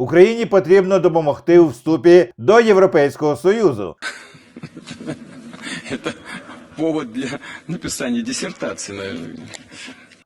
Україні потрібно допомогти у вступі до Європейського Союзу. Це повод для написання диссертації. наверное.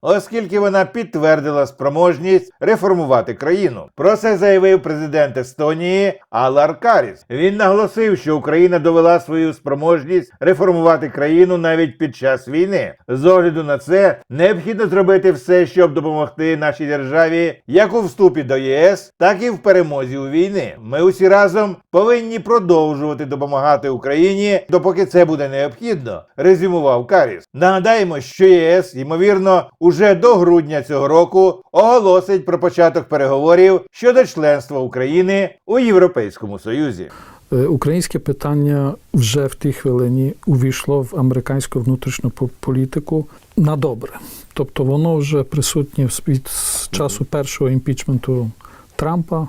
Оскільки вона підтвердила спроможність реформувати країну. Про це заявив президент Естонії Алар Каріс. Він наголосив, що Україна довела свою спроможність реформувати країну навіть під час війни. З огляду на це необхідно зробити все, щоб допомогти нашій державі як у вступі до ЄС, так і в перемозі у війни. Ми усі разом повинні продовжувати допомагати Україні, допоки це буде необхідно, резюмував Каріс. Нагадаємо, що ЄС, ймовірно, уже до грудня цього року оголосить про початок переговорів щодо членства України у Європейському Союзі. Е, Українське питання вже в тій хвилині увійшло в американську внутрішню по- політику на добре. Тобто воно вже присутнє від часу першого імпічменту Трампа,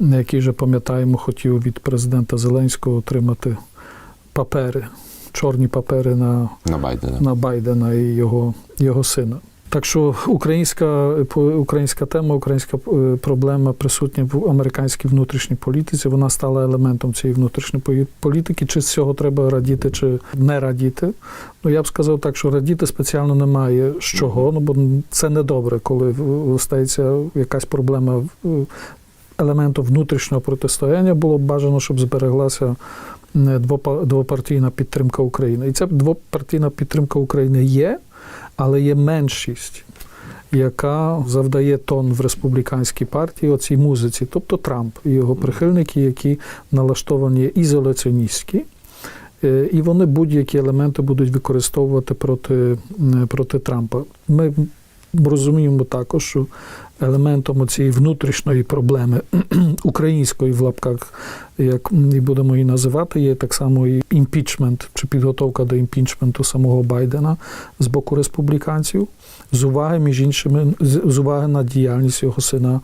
який вже пам'ятаємо, хотів від президента Зеленського отримати папери, чорні папери на На Байдена. на Байдена і його, його сина. Так що українська українська тема, українська е, проблема присутня в американській внутрішній політиці. Вона стала елементом цієї внутрішньої політики. Чи з цього треба радіти, чи не радіти? Ну я б сказав так, що радіти спеціально немає з чого. Ну бо це не добре, коли стається якась проблема в- елементом внутрішнього протистояння. Було б бажано, щоб збереглася е, двопартійна підтримка України. І ця двопартійна підтримка України є, але є меншість, яка завдає тон в республіканській партії оцій музиці, тобто Трамп і його прихильники, які налаштовані ізоляціоністські. Е, І вони будь-які елементи будуть використовувати проти, проти Трампа. Ми розуміємо також, що елементом цієї внутрішньої проблеми української в лапках, як і будемо її називати, є так само і імпічмент чи підготовка до імпічменту самого Байдена з боку республіканців, з уваги, між іншими, з уваги на діяльність його сина.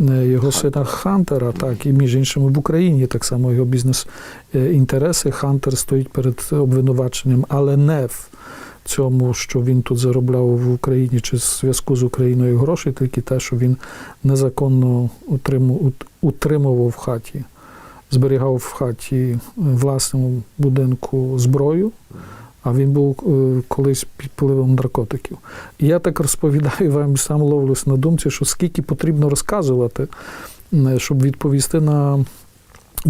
е, Його сина Хантера, так і між іншими в Україні так само його бізнес-інтереси. Хантер стоїть перед обвинуваченням, але не в цьому, що він тут заробляв в Україні чи в зв'язку з Україною гроші, тільки те, що він незаконно утримував в хаті, зберігав в хаті е, власному будинку зброю. А він був е, колись під впливом наркотиків. І я так розповідаю вам сам ловлюсь на думці, що скільки потрібно розказувати, щоб відповісти на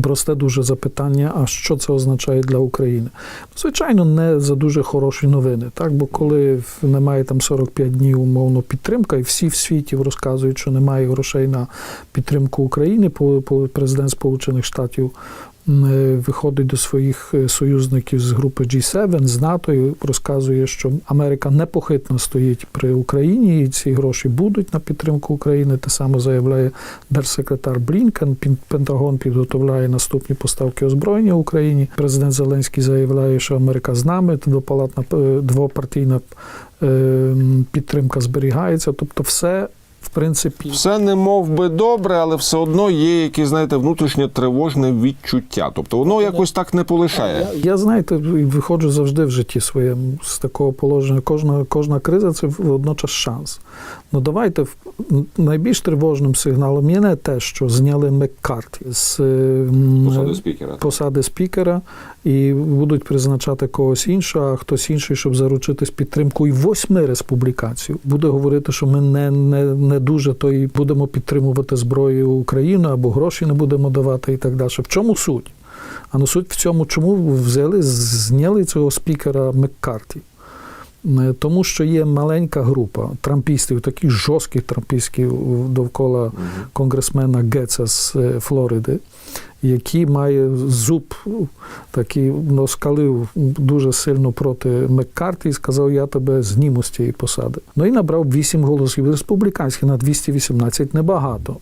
просте дуже запитання, а що це означає для України? Звичайно, не за дуже хороші новини, так? бо коли немає там 45 днів умовно підтримка, і всі в світі розказують, що немає грошей на підтримку України, по, президент Сполучених Штатів виходить до своїх е, союзників з групи G7, з НАТО і розказує, що Америка непохитно стоїть при Україні, і ці гроші будуть на підтримку України. Те саме заявляє держсекретар Блінкен. Пентагон підготовляє наступні поставки озброєння Україні. Президент Зеленський заявляє, що Америка з нами, двопалатна е, двопартійна е, підтримка зберігається. Тобто, все в принципі Все не мов би добре, але все одно є якесь, знаєте, внутрішнє тривожне відчуття. Тобто воно якось так не полишає. Я, я знаєте, виходжу завжди в житті своєму з такого положення. Кожна, кожна криза це водночас шанс. Ну давайте найбільш тривожним сигналом є не те, що зняли Маккарті з Посади спікера. посади спікера і будуть призначати когось іншого, а хтось інший, щоб заручитись підтримкою восьми республіканців, буде говорити, що ми не, не, не дуже то і будемо підтримувати зброю Україну або гроші не будемо давати і так далі. В чому суть? А ну суть в цьому, чому взяли, зняли цього спікера Маккарті. Е, Тому що є маленька група трампістів, таких жорстких трампістів довкола конгресмена Гетца з е, Флориди, який має зуб такий ну, скалив дуже сильно проти Маккарті і сказав, я тебе зніму з цієї посади. Ну і набрав 8 голосів республіканських на 218 небагато.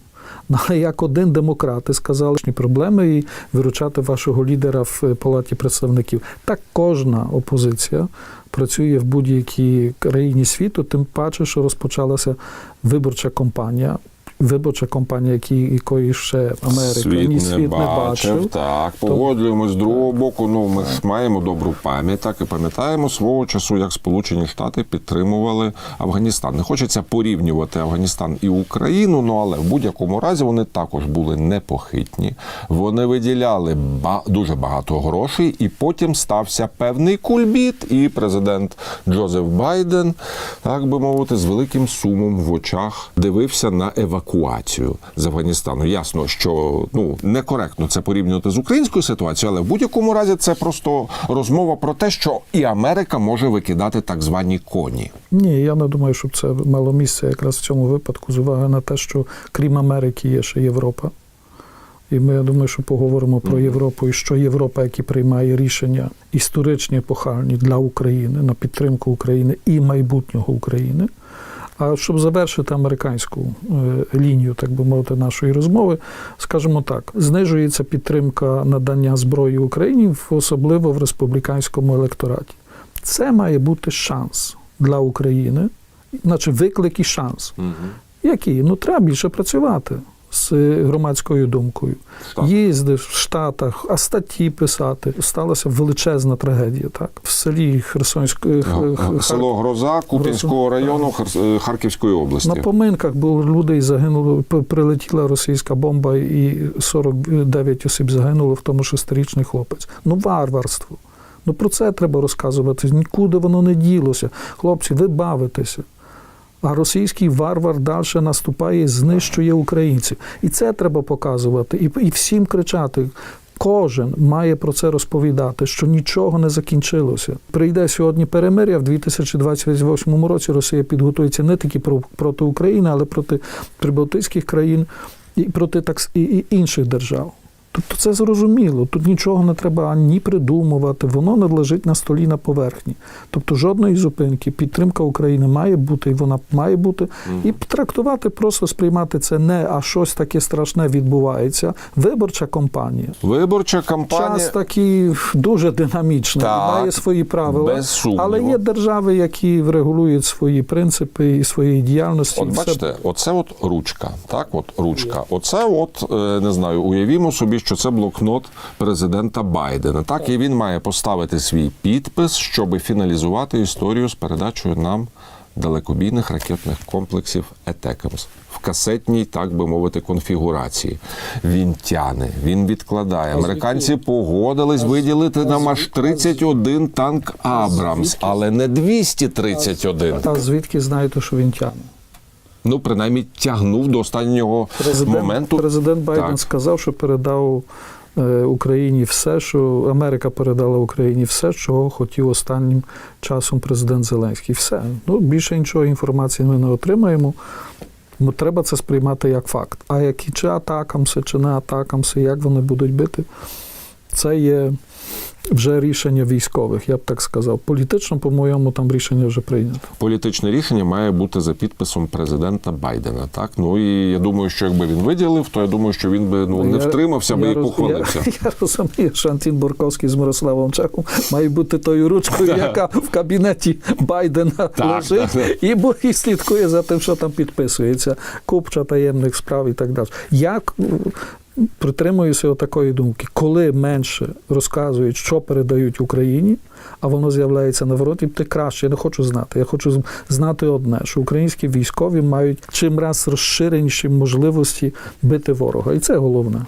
Ну, Але як один демократи сказали, що проблеми і виручати вашого лідера в е, палаті представників. Так кожна опозиція працює в будь-якій країні світу, тим паче, що розпочалася виборча кампанія. Виборча кампанія, які, якої ще Америка світ ні не світ не бачив. бачив. Так, погоджуємось з другого боку. Ну ми ж маємо добру пам'ять, так і пам'ятаємо свого часу, як Сполучені Штати підтримували Афганістан. Не хочеться порівнювати Афганістан і Україну, ну але в будь-якому разі вони також були непохитні. Вони виділяли ба- дуже багато грошей, і потім стався певний кульбіт, і президент Джозеф Байден, так би мовити, з великим сумом в очах дивився на евакуацію з Афганістану. Ясно, що ну некоректно це порівнювати з українською ситуацією, але в будь-якому разі це просто розмова про те, що і Америка може викидати так звані коні. Ні, я не думаю, щоб це мало місце якраз в цьому випадку, з уваги на те, що крім Америки є ще Європа. І ми, я думаю, що поговоримо про Європу і що Європа, які приймає рішення історичні епохальні для України на підтримку України і майбутнього України. А щоб завершити американську е, лінію, так би мовити, нашої розмови, скажімо так, знижується підтримка надання зброї Україні, особливо в республіканському електораті. Це має бути шанс для України, наче виклик і шанс. Який? Ну треба більше працювати з е, громадською думкою. Так. Їздив в Штатах, а статті писати. Сталася величезна трагедія. Так в селі Херсонської Х- Х- Село Гроза Купінського району е, Харківської області. на поминках було людей загинуло. Прилетіла російська бомба, і 49 осіб загинуло, в тому шестирічний хлопець. Ну варварство. Ну про це треба розказувати. Нікуди воно не ділося. Хлопці, ви бавитеся. А російський варвар далі наступає і знищує українців. І це треба показувати. І, і всім кричати. Кожен має про це розповідати, що нічого не закінчилося. Прийде сьогодні перемир'я в 2028 році. Росія підготується не тільки про- проти України, але проти прибалтійських країн і проти так і інших держав. Тобто це зрозуміло. Тут нічого не треба ні придумувати, воно не лежить на столі на поверхні. Тобто жодної зупинки, підтримка України має бути, і вона має бути. І трактувати, просто сприймати це не а щось таке страшне відбувається. Виборча кампанія. Виборча кампанія. Час такий дуже динамічний, Так, має свої правила. без. Але є держави, які врегулюють свої принципи і свої діяльності. От і все бачите, оце от ручка. Так, от ручка. Оце, от е, не знаю, уявімо собі, що це блокнот президента Байдена. Так, і він має поставити свій підпис, щоб фіналізувати історію з передачею нам далекобійних ракетних комплексів «Етекамс» в касетній, так би мовити, конфігурації. Він тяне, він відкладає. Американці погодились виділити нам аж 31 танк Абрамс, але не 231. А звідки знаєте, що він тягне? Ну, принаймні, тягнув до останнього Президент, моменту. президент Байден Так. сказав, що передав е, Україні все, що Америка передала Україні все, чого хотів останнім часом президент Зеленський. Все. Ну, більше іншого інформації ми не отримаємо. Ну, треба це сприймати як факт. А які чи атакамси, чи не атакамси, як вони будуть бити, це є вже рішення військових, я б так сказав. Політично, по-моєму, там рішення вже прийнято. Політичне рішення має бути за підписом президента Байдена. Так ну і я думаю, що якби він виділив, то я думаю, що він би ну не Я- втримався би і роз- похвалився. Я, я розумію, що Антін Борковський з Мирославом Чехом має бути тою ручкою, яка в кабінеті Байдена лежить, і, бо- і слідкує за тим, що там підписується. Купча таємних справ і так далі. Як притримуюся такої думки, коли менше розказують, що передають Україні, а воно з'являється на вороті, ти краще. Я не хочу знати. Я хочу знати одне, що українські військові мають чим раз розширеніші можливості бити ворога. І це головне.